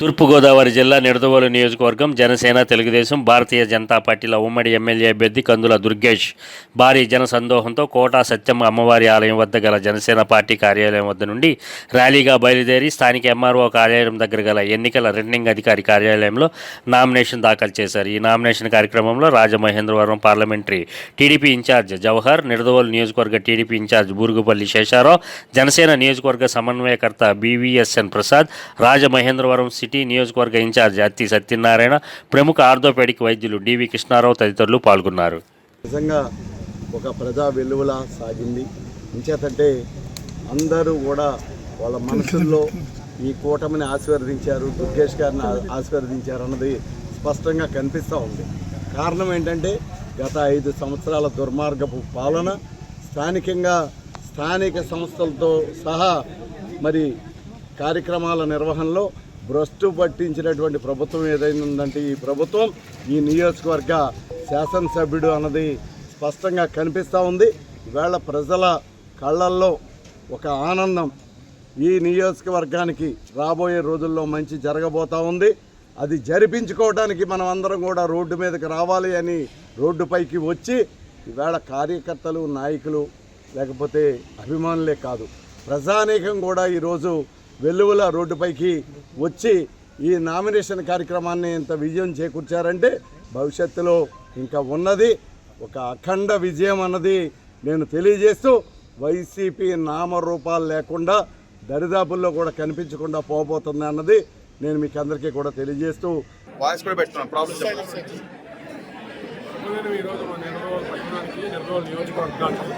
తూర్పుగోదావరి జిల్లా నిడదవోలు నియోజకవర్గం జనసేన తెలుగుదేశం భారతీయ జనతా పార్టీల ఉమ్మడి ఎమ్మెల్యే అభ్యర్థి కందుల దుర్గేష్. భారీ జన సందోహంతో కోటా సత్యమ్మ అమ్మవారి ఆలయం వద్ద గల జనసేన పార్టీ కార్యాలయం వద్ద నుండి ర్యాలీగా బయలుదేరి స్థానిక ఎంఆర్ఓ కార్యాలయం దగ్గర గల ఎన్నికల రిటర్నింగ్ అధికారి కార్యాలయంలో నామినేషన్ దాఖలు చేశారు. ఈ నామినేషన్ కార్యక్రమంలో Rajamahendravaram parliamentary TDP incharge Jawahar Nidadavolu నియోజకవర్గ టీడీపీ ఇన్ఛార్జ్ బూరుగుపల్లి శేషారావు జనసేన నియోజకవర్గ సమన్వయకర్త బీవీఎస్ఎన్ ప్రసాద్ రాజమహేంద్రవరం సిటీ నియోజకవర్గ ఇన్ఛార్జ్ అత్తి సత్యనారాయణ ప్రముఖ ఆర్థోపెడిక్ వైద్యులు డివి కృష్ణారావు తదితరులు పాల్గొన్నారు. నిజంగా ఒక ప్రజా వెలువల సాగింది. ఇంచేతంటే అందరూ కూడా వాళ్ళ మనసుల్లో ఈ కూటమిని ఆశీర్వదించారు దుర్గేష్ గారిని ఆశీర్వదించారు అన్నది స్పష్టంగా కనిపిస్తూ ఉంది. కారణం ఏంటంటే గత ఐదు సంవత్సరాల దుర్మార్గపు పాలన స్థానికంగా స్థానిక సంస్థలతో సహా మరి కార్యక్రమాల నిర్వహణలో భ్రష్టు పట్టించినటువంటి ప్రభుత్వం ఏదైనా ఉందంటే ఈ ప్రభుత్వం ఈ నియోజకవర్గ శాసనసభ్యుడు అన్నది స్పష్టంగా కనిపిస్తూ ఉంది. ఈవేళ ప్రజల కళ్ళల్లో ఒక ఆనందం ఈ నియోజకవర్గానికి రాబోయే రోజుల్లో మంచి జరగబోతూ ఉంది. అది జరిపించుకోవడానికి మనం అందరం కూడా రోడ్డు మీదకి రావాలి అని రోడ్డుపైకి వచ్చి ఈవేళ కార్యకర్తలు నాయకులు లేకపోతే అభిమానులే కాదు. ప్రజానీకం కూడా ఈరోజు వెల్లువల రోడ్డుపైకి వచ్చి ఈ నామినేషన్ కార్యక్రమాన్ని ఇంత విజయం చేకూర్చారంటే భవిష్యత్తులో ఇంకా ఉన్నది ఒక అఖండ విజయం అన్నది నేను తెలియజేస్తూ వైసీపీ నామరూపాలు లేకుండా దరిదాపుల్లో కూడా కనిపించకుండా పోబోతుంది అన్నది నేను మీకు అందరికీ కూడా తెలియజేస్తూ వాయిస్ కూడా పెట్టున్నాను ప్రాబ్లం చెప్పండి. నేను ఈరోజు మన నిర్మల్ పట్టణానికి నిర్మల్ నియోజకవర్గానికి?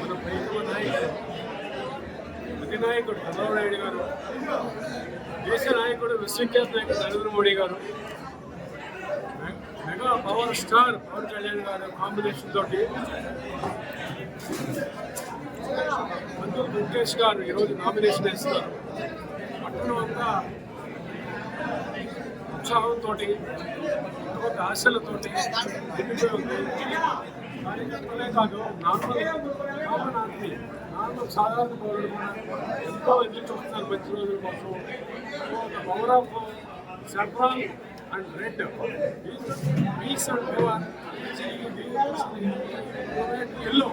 మన ప్రియతమ నాయకుడు. అధినాయకుడు చంద్రబాబు నాయుడు గారు దేశ నాయకుడు విశ్వఖ్యాత నాయకుడు నరేంద్ర మోడీ గారు mega power star Pawan Kalyan గారు కాంబినేషన్ తోటి మందు దుర్గేష్ గారు ఈరోజు నామినేషన్ వేస్తున్నారు. పట్టణం అంతా ఉత్సాహంతో ఒక ఆశలతోటి కాదు నార్మల్ కామన్ నార్మల్ సాధారణ పౌరులు ఎంతో ఎదురు చూస్తున్నారు మంచి రోజుల కోసం power of central and red peace and power yellow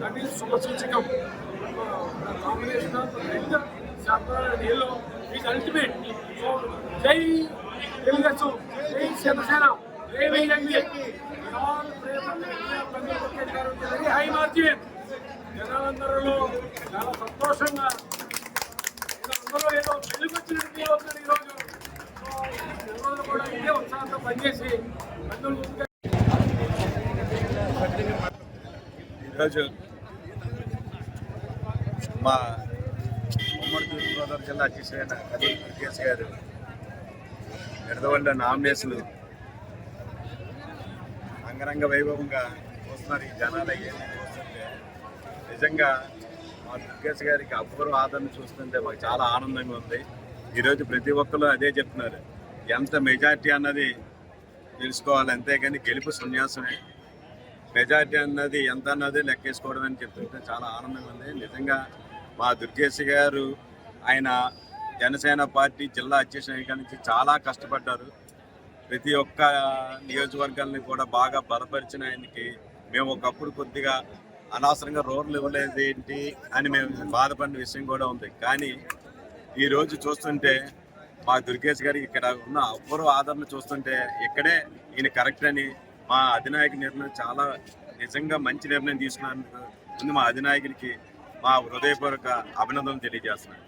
that is శుభ సూచకం combination of red central and yellow is ultimate so జై తెలుగు జై శివసేన వెరీ హై మార్జిన్ జనాలందరిలో చాలా సంతోషంగా అందరూ ఏదో వెలుగొచ్చినట్టు ఫీల్ అవుతున్నారు ఈరోజు సో కూడా ఇదే ఉత్సాహంతో పనిచేసి అందరూ ఈరోజు మా ఉమ్మడి తూర్పుగోదావరి జిల్లా అధ్యక్షుడైన కదీ దుర్గేష్ గారు నిడదవల్ల నామినేషన్లు అంగరంగ వైభవంగా చూస్తున్నారు ఈ జనాలు అయ్యేది చూస్తుంటే నిజంగా మా దుర్గేష్ గారికి అపూర్వ ఆదరణ చూస్తుంటే మాకు చాలా ఆనందంగా ఉంది. ఈరోజు ప్రతి ఒక్కరు అదే చెప్తున్నారు. ఎంత మెజార్టీ అన్నది తెలుసుకోవాలి అంతేగాని గెలుపు సన్యాసమే. మెజార్టీ అన్నది ఎంత అన్నది లెక్కేసుకోవడం అని చెప్తుంటే చాలా ఆనందంగా ఉంది. నిజంగా మా దుర్గేష్ గారు ఆయన జనసేన పార్టీ జిల్లా అధ్యక్షుడి నుంచి చాలా కష్టపడ్డారు. ప్రతి ఒక్క నియోజకవర్గాల్ని కూడా బాగా బలపరిచిన ఆయనకి మేము ఒకప్పుడు కొద్దిగా అనవసరంగా రోడ్లు ఇవ్వలేదు ఏంటి అని మేము బాధపడిన విషయం కూడా ఉంది. కానీ ఈరోజు చూస్తుంటే మా దుర్గేష్ గారికి ఇక్కడ ఉన్న అపూర్వ ఆదరణ చూస్తుంటే ఇక్కడే ఈయన కరెక్ట్ అని మా అధినాయక నిర్ణయం చాలా నిజంగా మంచి నిర్ణయం తీసుకున్నందుకు ముందు మా అధినాయకునికి మా హృదయపూర్వక అభినందనలు తెలియజేస్తున్నాను.